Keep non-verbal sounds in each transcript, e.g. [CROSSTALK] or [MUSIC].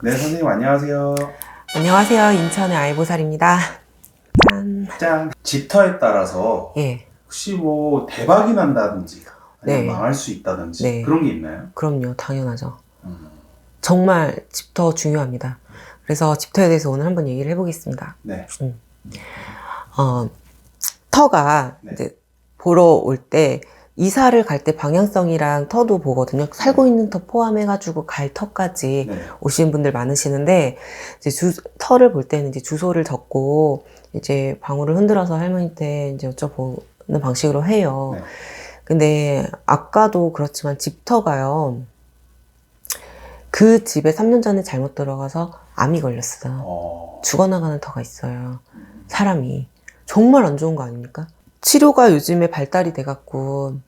네, 선생님 안녕하세요. 안녕하세요. 인천의 아이보살입니다. 짠. 짠. 집터에 따라서 예, 혹시 뭐 대박이 난다든지 아니면 네. 망할 수 있다든지 네. 그런 게 있나요? 그럼요. 당연하죠. 음, 정말 집터 중요합니다. 그래서 집터에 대해서 오늘 한번 얘기를 해보겠습니다. 네. 어, 터가 네. 이제 보러 올 때 이사를 갈 때 방향성이랑 터도 보거든요. 살고 있는 터 포함해가지고 갈 터까지 네. 오시는 분들 많으시는데 이제 주, 터를 볼 때는 이제 주소를 적고 이제 방울을 흔들어서 할머니한테 이제 여쭤보는 방식으로 해요. 네. 근데 아까도 그렇지만 집터가요. 그 집에 3년 전에 잘못 들어가서 암이 걸렸어요. 어, 죽어나가는 터가 있어요. 사람이. 정말 안 좋은 거 아닙니까? 치료가 요즘에 발달이 돼갖고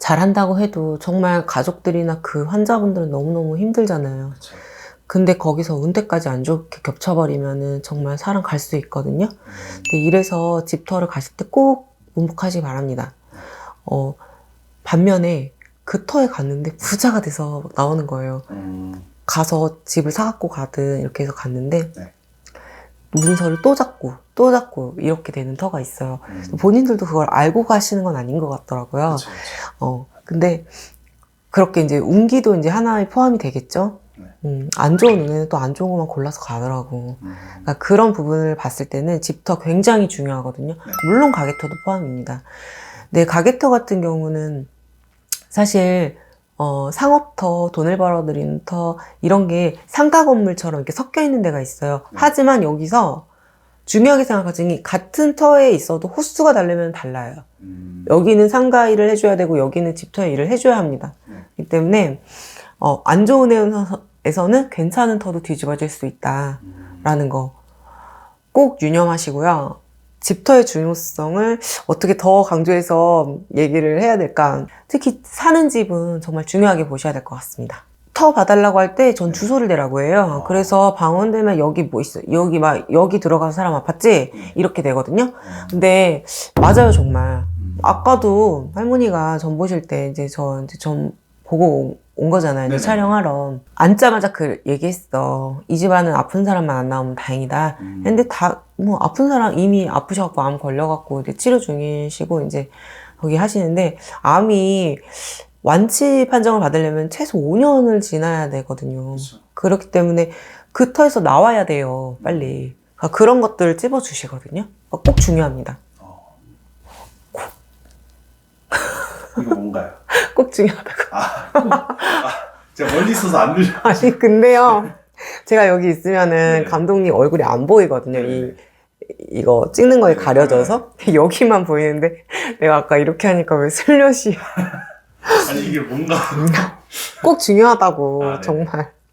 잘한다고 해도 정말 가족들이나 그 환자분들은 너무너무 힘들잖아요. 그렇죠. 근데 거기서 은퇴까지 안 좋게 겹쳐버리면은 정말 사람 갈 수 있거든요. 음, 근데 이래서 집터를 가실 때 꼭 문복하시기 바랍니다. 어, 반면에 그 터에 갔는데 부자가 돼서 나오는 거예요. 음, 가서 집을 사갖고 가든 이렇게 해서 갔는데 네. 문서를 또 잡고 또 잡고 이렇게 되는 터가 있어요. 음, 본인들도 그걸 알고 가시는 건 아닌 것 같더라고요. 그렇죠. 어, 근데 그렇게 이제 운기도 이제 하나에 포함이 되겠죠. 네. 음, 안 좋은 운에는 또 안 좋은 것만 골라서 가더라고. 음, 그러니까 그런 부분을 봤을 때는 집터 굉장히 중요하거든요. 네. 물론 가게터도 포함입니다. 근데 가게터 같은 경우는 사실 어, 상업터, 돈을 벌어들이는 터 이런 게 상가 건물처럼 이렇게 섞여 있는 데가 있어요. 네. 하지만 여기서 중요하게 생각하시는 게 같은 터에 있어도 호수가 다르면 달라요. 음, 여기는 상가 일을 해줘야 되고 여기는 집터의 일을 해줘야 합니다. 네. 그렇기 때문에 어, 안 좋은 애에서는 괜찮은 터도 뒤집어질 수 있다. 음, 라는 거 꼭 유념하시고요. 집터의 중요성을 어떻게 더 강조해서 얘기를 해야 될까? 특히 사는 집은 정말 중요하게 보셔야 될 것 같습니다. 터 봐달라고 할 때 전 주소를 대라고 해요. 어. 그래서 방언되면 여기 뭐 있어? 여기 막 여기 들어가서 사람 아팠지? 음, 이렇게 되거든요. 음, 근데 맞아요 정말. 음. 아까도 할머니가 전 보실 때 이제 저 이제 전 보고 온 거잖아요. 네네. 촬영하러. 앉자마자 그 얘기했어. 이 집안은 아픈 사람만 안 나오면 다행이다. 음, 근데 다 뭐 아픈 사람 이미 아프셔갖고 암 걸려갖고 이제 치료 중이시고 이제 거기 하시는데 암이 완치 판정을 받으려면 최소 5년을 지나야 되거든요. 그렇죠. 그렇기 때문에 그 터에서 나와야 돼요. 빨리. 그러니까 그런 것들을 찝어 주시거든요. 꼭 중요합니다. 어. [LAUGHS] 이거 뭔가요? 꼭 중요하다고. 제가 멀리 있어서 안 들려. [LAUGHS] 아니 근데요. 제가 여기 있으면은 네. 감독님 얼굴이 안 보이거든요. 이 네. 이거 찍는 거에 네. 가려져서 [LAUGHS] 여기만 보이는데 내가 아까 이렇게 하니까 왜 슬롯이 [LAUGHS] 아니 이게 뭔가 꼭 중요하다고 아, 네. 정말